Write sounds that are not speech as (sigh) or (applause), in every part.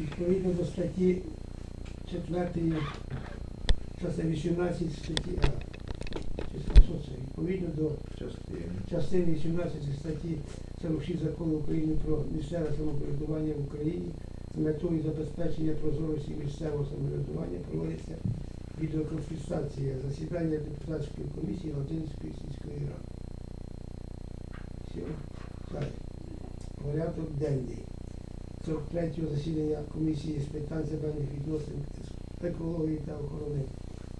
Відповідно до статті 4, частини 18 статті А. Що це? Відповідно до частини. частини 18 статті 46 закону України про місцеве самоврядування в Україні з метою забезпечення прозорості місцевого самоврядування проводиться відеоконфіскація засідання депутатської комісії Латинської сільської ради. Все. Порядок денний. 43-го засідання комісії з питань земельних відносин, екології та охорони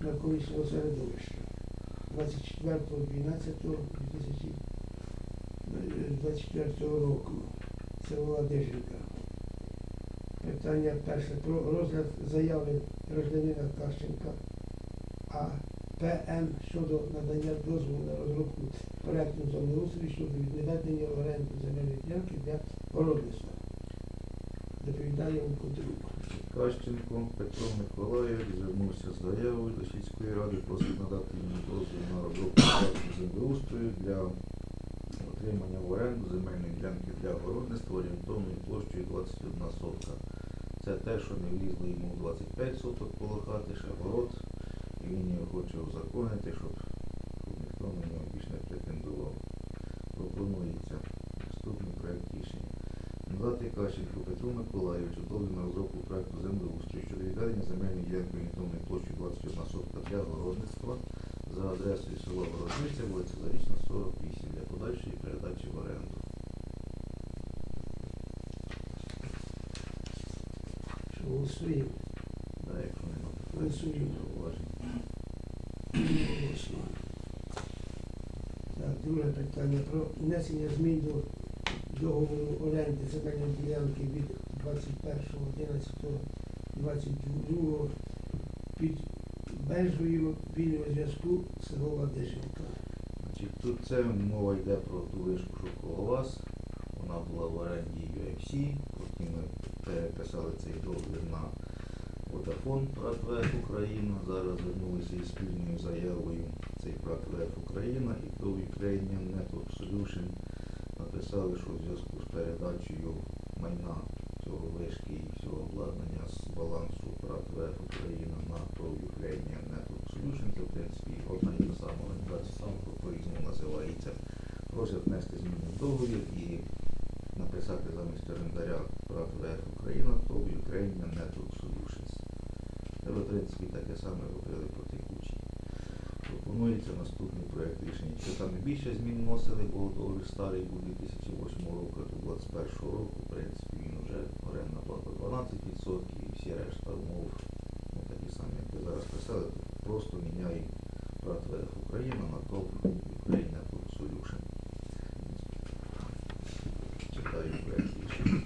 навколишнього середовища. 24.12.2024 року. Село Ладиженка. Питання перше про розгляд заяви гражданина Кащенка А. ПМ щодо надання дозволу на розробку проекту землеустрою щодо відведення в оренду земельної ділянки для городництва. Доповідає Контрук. Кащенко Петро Миколаївич звернувся з заявою до сільської ради, просить надати йому дозвіл на проекту землеустрою для отримання в оренду земельної ділянки для городництва орієнтовною площею 21 сотка. Це те, що не влізло йому в 25 соток коло хати, ще город, і він його хоче узаконити, щоб ніхто на нього більш не претендував. Пропонується наступний проект рішення. Кащенку Петру Миколаївичу дозвіл на розробку проекту землеустрою щодо відведення земельної ділянки орієнтовною площею 21 сотка для городництва за адресою села Городниця, вулиця Зарічна, 48 для подальшої передачі в оренду. Що голосуємо? Да, якщо нема Голосуємо. зауважень. Голосуємо. Так, друге питання про внесення змін до договору оренди земельної ділянки від 21.11.22 під межею вільного зв'язку село Ладиженка. Тут це мова йде про ту вишку, що коло вас. Вона була в оренді UFC, потім ми переписали цей договір на Vodafone Пратвеф Україна. Зараз звернулися із спільною заявою цей Пратвеф Україна і то Ukrainian Network Solution написали, що в зв'язку з передачею майна цього вишки і всього обладнання з балансу Пратвеф Україна на то Ukrainian Network Solution, це в принципі одна і та сама організація, саме по-різному називається. Просять внести зміни в договір і написати замість орендаря Пратвеф Україна, то Ukrainian Network Solutions. Це в принципі, таке саме робили по текучій. Пропонується рішення. Що там і більше змін носили, бо договір старий був 2008 року, до 2021 року, в принципі, він вже орендна плата 12% і всі решта умов, ну такі самі, як ви зараз писали, просто міняють Пратвеф Україна на ТОП Ukraine Network Solution. Читаю проект рішення.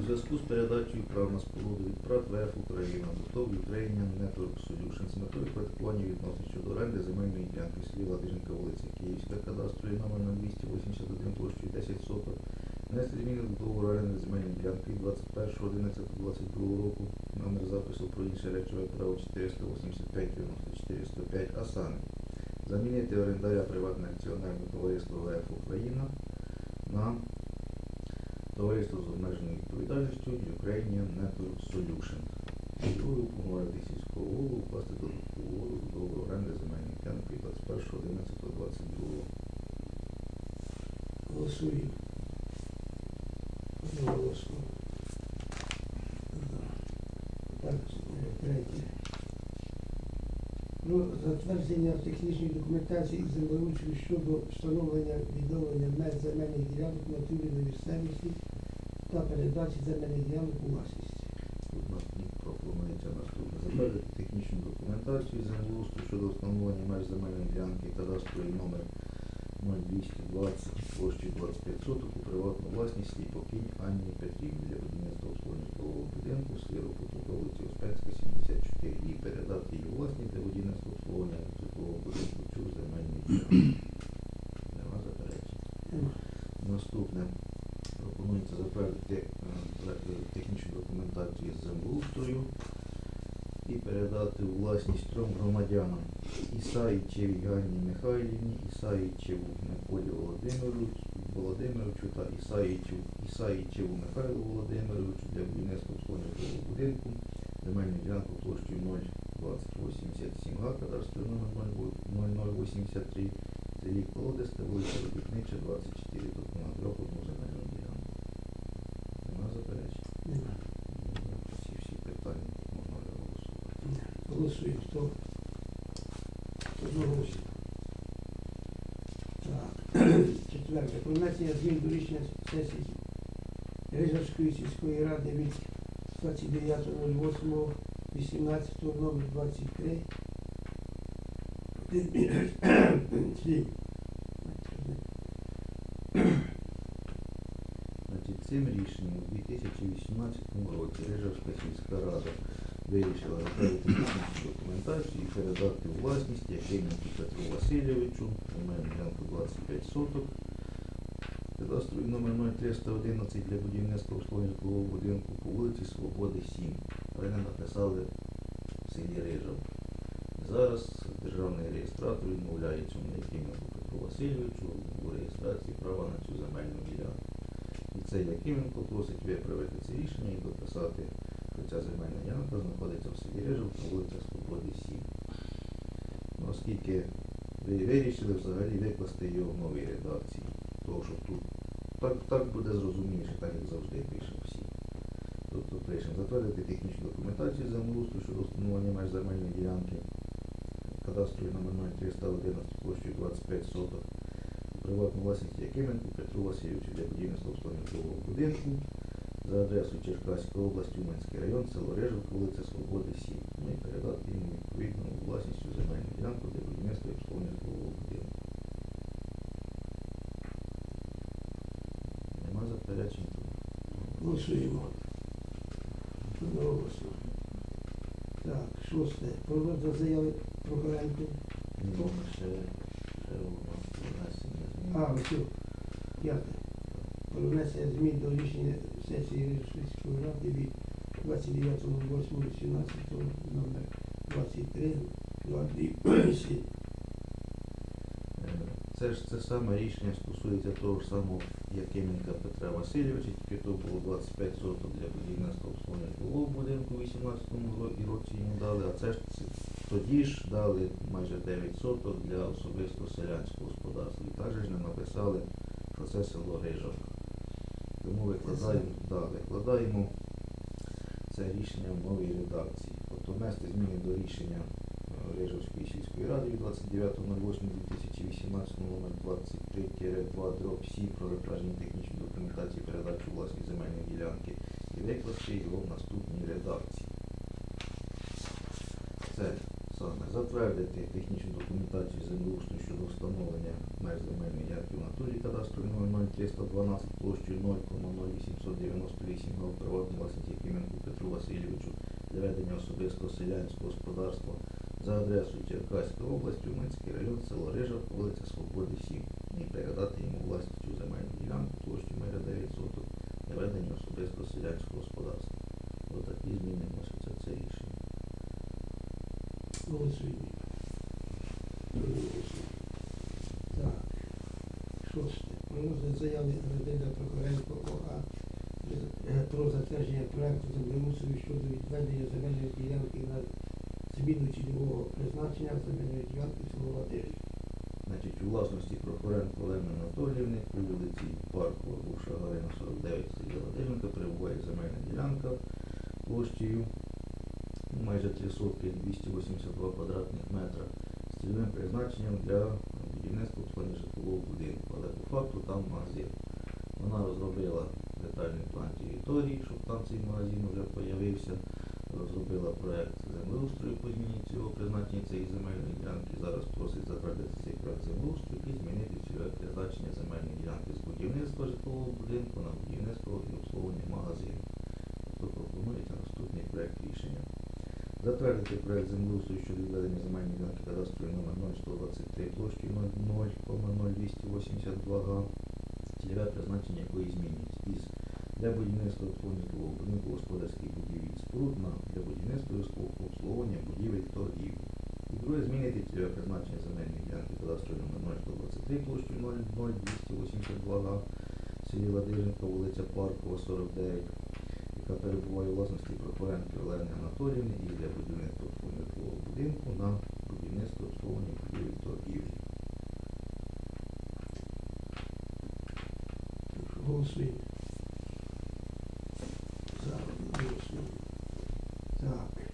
У зв'язку з передачею прав на споруду від ПРАТ ВФ Україна до ТОВ Ukrainian Network Solutions з метою порядкування відносин щодо оренди земельної ділянки в селі Ладиженка, вулиця Київська, кадастровий номер 281 площею 10 соток, внести зміни до договору оренди земельної ділянки 21.11.22 року, номер запису про інше речове право 485 9405, а саме замінити орендаря приватне акціонерне товариство ВФ Україна на Товариство з обмеженою відповідальністю Ukrainian Network Solution. Метою уповноважити сільського голову вкласти додаткову угоду до оренди земельної ділянки 21.11.22. Голосуємо. Так, е, третє. Про затвердження технічної документації із землеустрою щодо встановлення відновлення меж земельних ділянок на натурі на та передачі земельних ділянок у власність. Тут нас пропонується наступне. Затвердити технічну документацію землеустрою щодо встановлення меж земельної ділянки кадастровий номер 0220 площі 25 соток у приватну власність Сліпокінь Анні Петрівні для будівництва обслуговування житлового будинку в селі Ропоту вулиці Успенська, 74 і передати її у власність для будівництва обслуговування житлового будинку цю земельну ділянку. Нема заперечень. Наступне пропонується затвердити е, технічну документацію з землеустрою і передати власність трьом громадянам Ісаїчевій Ганні Михайлівні, Ісаїчеву Миколі Володимировичу, Володимировичу та Ісаїчу, Ісаїчеву Михайлу Володимировичу для будівництва обслуговування будинку. Земельну ділянку площею 02087 га, кадастровий номер 0083, в селі Колодисте, вулиця Робітнича, 24, тобто на трьох одну земельну ділянку. Нема заперечень? Немає. Ці всі питання можна вже голосувати. Голосуємо. Хто? Одноголосно. Так. (clears throat) Четверте. Про внесення змін до рішення сесії Рижівської сільської ради від 29.08.18 номер 23. Значить, цим рішенням у 2018 році Рижавська сільська рада вирішила розробити технічну документацію і передати власність Якименку Петру Васильовичу, земельну ділянку 25 соток, кадастровий номер 0311 для будівництва житлового будинку по вулиці Свободи 7. Вони написали в селі Рижав. Зараз державний реєстратор відмовляє цьому Якименку Петру Васильовичу у реєстрації права на цю земельну ділянку. І це Якименко просить виправити це рішення і дописати, що ця земельна ділянка знаходиться в селі Рижов на вулиця Свободи 7. Ну, оскільки ви вирішили взагалі викласти його в новій редакції, тому що тут так, так буде зрозуміліше, так як завжди пишемо всі. Тобто пишемо затвердити технічну документацію землеустрою щодо встановлення меж земельної ділянки, кадастровий номер 0311 площею 25 соток, приватну власність Якименку Петру Васильовичу для будівництва житлового будинку за адресою Черкаська область, Уманський район, село Рижов, вулиця Свободи 7. Ну і передати йому відповідно у власність цю земельну ділянку для будівництва і будинку. Нема заперечень. Голосуємо. Одноголосно. Так, шосте. Про розгляд заяви Прохоренко. Ще, ще у нас внесення змін. А, о, П'яте. Про внесення змін до рішення сесії Рижської ради від 29.08.18 номер 23 22 Е, Це ж це саме рішення стосується того ж самого Якименка Петра Васильовича, тільки то було 25 соток для будівництва обслуговування житлового будинку у 18-му ро- і році йому дали, а це ж ці- тоді ж дали майже 9 соток для особисто селянського господарства. І також не написали, що це село Рижавка. Тому викладаємо, да, викладаємо це рішення в новій редакції. Тобто внести зміни до рішення е, Рижівської сільської ради від 29.08.2018 номер 23-2 дроб Сі про затвердження технічної документації передачу власної земельної ділянки і викласти його в наступній редакції. Це затвердити технічну документацію землеустрою щодо встановлення меж земельної ділянки в натурі кадастрової номер 0312 площею 0,0898 га в власниці Кименку Петру Васильовичу для ведення особистого селянського господарства за адресою Черкаська область, Уманський район, село Рижа, вулиця Свободи 7 і передати йому власність цю земельну ділянку площею майже 9 соток для ведення особистого селянського господарства. Отакі зміни вносяться в це рішення. Голосуємо. Одноголосно. Так. Шосте. Про заяви Гродина Прохоренко ОА е, про затвердження проекту землеустрою щодо відведення земельної ділянки на зміну цільового призначення земельної ділянки село Ладижі. Значить, у власності Прохоренко Олени Анатоліївни по вулиці Паркова, бувша Галина 49 селі Ладиженка, перебуває земельна ділянка площею майже 3 сотки 282 квадратних метра з цільовим призначенням для будівництва обслуговування житлового будинку. Але по факту там магазин. Вона розробила детальний план території, щоб там цей магазин вже з'явився. Розробила проект землеустрою по зміні цього призначення цієї земельної ділянки. Зараз просить затвердити цей проект землеустрою і змінити призначення земельної ділянки з будівництва житлового будинку на будівництво і обслуговування магазину. Тобто пропонується наступний проект рішення. Затвердити проект землеустрою щодо відведення земельної ділянки кадастрової номер 0123 площею 0,0282 га цільове призначення якої змінюється із для будівництва обслуговування будинку господарських будівель споруд на для будівництва обслуговування будівель торгів. І друге змінити цільове призначення земельної ділянки кадастрою номер 0,123 площу 00282 га селі Ладиженка, вулиця Паркова, 49. Голосуємо. Так.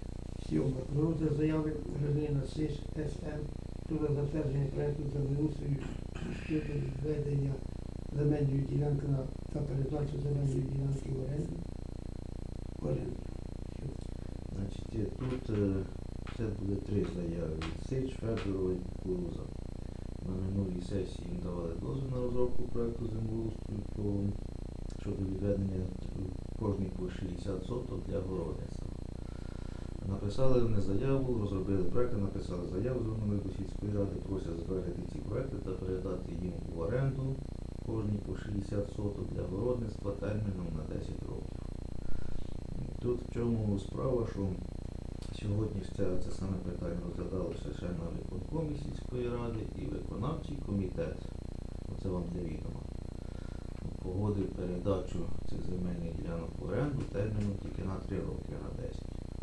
Сьоме. Про розгляд заяви громадянина СИС СМ щодо затвердження проекту землеустрою щодо відведення земельної ділянки на та передачу земельної ділянки в оренду. Оренду. Значить, е, тут е, це буде три заяви Сич, Федорова і Кукуруза. На минулій сесії їм давали дозвіл на розробку проекту землеустрою щодо відведення кожній по 60 соток для городництва. Написали вони заяву, розробили проекти, написали заяву, звернули до сільської ради, просять затвердити ці проекти та передати їм в оренду кожній по 60 соток для городництва терміном на 10 років. Тут в чому справа, що сьогодні це, це саме питання розглядалося ще на виконкомі сільської ради і виконавчий комітет, оце вам для відома, погодив передачу цих земельних ділянок в оренду терміном тільки на 3 роки, а на 10.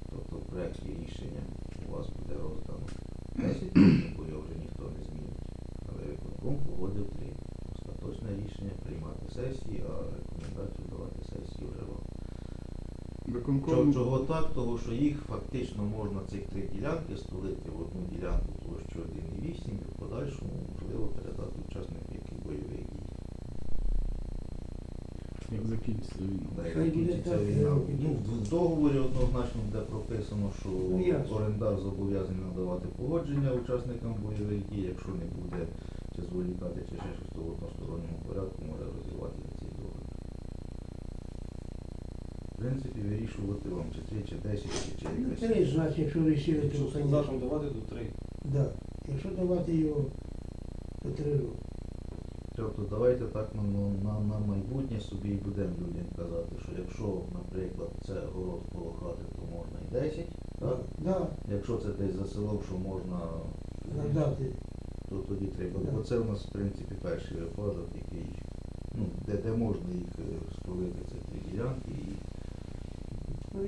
Тобто в проєкті рішення у вас буде роздано 10 років, бо його вже ніхто не змінить. Але виконком погодив 3. Остаточне рішення приймати сесії, а рекомендацію давати сесії вже вам. Виконком чого так? Того, що їх фактично можна цих три ділянки столити в одну ділянку площу 1,8 і в подальшому можливо передати учасникам яких бойових дій. Як закінчиться війна. Хай буде закінчиться так, війна. е, Ну, в- договорі однозначно буде прописано, що Ну, ясно. орендар зобов'язаний надавати погодження учасникам бойових дій, якщо не буде чи зволікати, чи ще щось то в односторонньому порядку може розірвати цей договір. В принципі, вирішувати вам чи 3, чи 10, чи, чи Ну, якась. три, значить, якщо вирішили, Якщо то з конечно. нашим давати, то три. Да. Якщо давати його, то три роки. Тобто давайте так на, на, на, на майбутнє собі і будемо людям казати, що якщо, наприклад, це город коло хати, то можна і 10, так? Да, Якщо це десь за селом, що можна, надати. то тоді треба. Да. Бо це у нас, в принципі, перший випадок, який, ну, де, де можна їх е, столити ці три ділянки, і Ну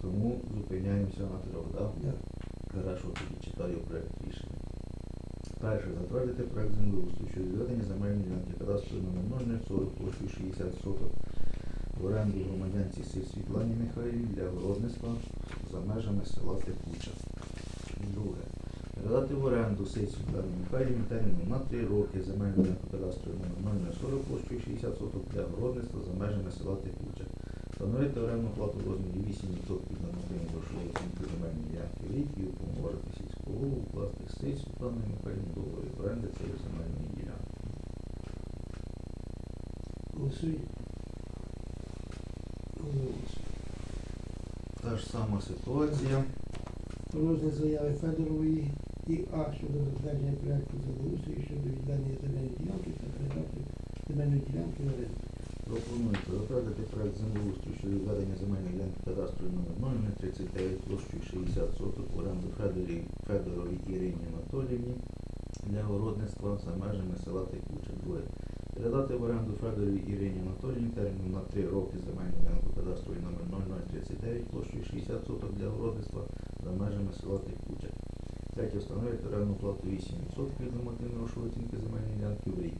тому зупиняємося на трьох, так? Да. Хорошо, тоді читаю проект рішення. Перше, затвердити проект землеустрою щодо відведення земельної ділянки кадастрової номер 040 площею 60 соток в оренду громадянці Світлані Михайлівні для городництва за межами села Текуча. Друге. Передати в оренду Сир Світлані Михайлівні терміном на 3 роки земельну ділянку кадастрової номер 040 площею 60 соток для городництва за межами села Текуча. Встановити орендну плату в розмірі 8% на нормативну грошову оцінку земельної ділянки рік і уповноважити голову укласти цією Світланою Михайлівною договір оренди цієї земельної ділянки. Голосуй. Голосуй. Та ж сама ситуація. Розгляд заяви Федорової і А щодо затвердження проекту землеустрою щодо відведення земельної ділянки та передачі земельної ділянки в оренду. Пропонується затвердити проект землеустрою щодо відведення земельної ділянки кадастрової номер 039 площею 60 соток оренду Федорі, Федоровій Ірині Анатоліївні для городництва за межами села Текуче. Друге. Передати в оренду Федоровій Ірині Анатоліївні терміном на 3 роки земельну ділянку кадастрової номер 0039 площею 60 соток для городництва за межами села Текуче. Третє. Встановити орендну плату 8% від нормативної грошової оцінки земельної ділянки в рік.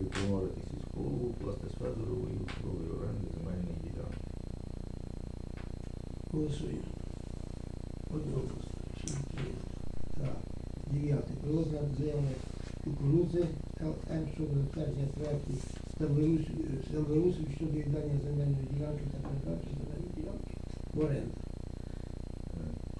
Відповнити сільську голову, Федоровою договір оренди земельної ділянки. Голосуємо. Одноголосно. Рішення прийнято. Так. Дев'яте. Про розгляд заяви кукурудзи ЛМ щодо затвердження землеустрою землеустрою щодо віддання земельної ділянки та передачі земельної ділянки в оренду.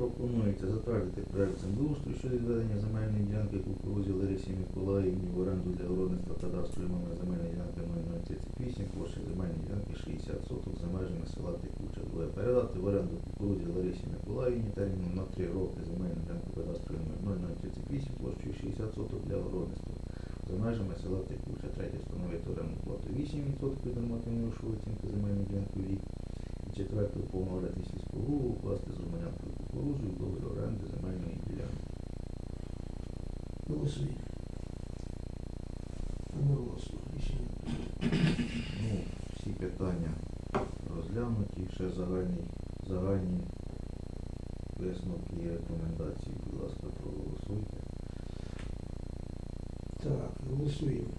Пропонується затвердити проект землеустрою щодо відведення земельної ділянки кукурузі Ларисі Миколаївні в оренду для городництва кадастрової номер земельної ділянки 0038, площа земельної ділянки 60 соток за межами села Текуча. Друге. Передати в оренду кукурузі Ларисі Миколаївні терміном на 3 роки земельну ділянку кадастрової номер 0038, площею 60 соток для городництва за межами села Текуча. Третє. Встановити оренду плату 8% від нормативної грошової оцінки земельної ділянки в рік. Четверте, уповноважити сільську голову, укласти з Романянкою кукурузою договір оренди земельної ділянки. Голосуємо. Одноголосно. Рішення. Ну, всі питання розглянуті, ще загальні, загальні висновки і рекомендації, будь ласка, проголосуйте. Так, голосуємо.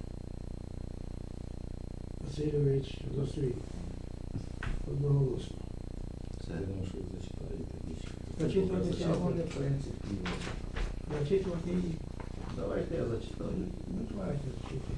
Васильович, голосуємо. Одноголосно. Це Я думаю, що ви зачитаєте більше. Зачитувати Це цього вони. Зачитувати її. Давайте я зачитаю. Ну, давайте зачитуйте.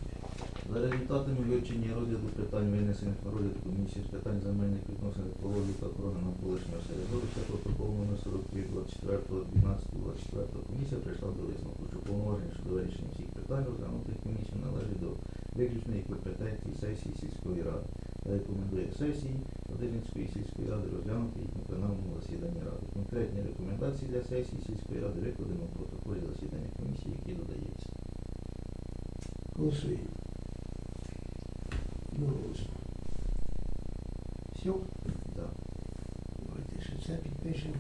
За результатами вивчення розгляду питань винесених на розгляд комісії з питань земельних відносин екології та охорони навколишнього середовища протокол номер 43 24 12 24 комісія прийшла до висновку, що повноваження щодо вирішення всіх питань розглянутих комісією належить до виключної компетенції сесії сільської ради. Рекомендує сесії Одинської сільської ради розглянути їх на пленарному засіданні ради. Конкретні рекомендації для сесії сільської ради викладемо в протоколі засідання комісії, які додається. Голосуємо. Голосуємо. Все? Да. Давайте ще це підпишемо.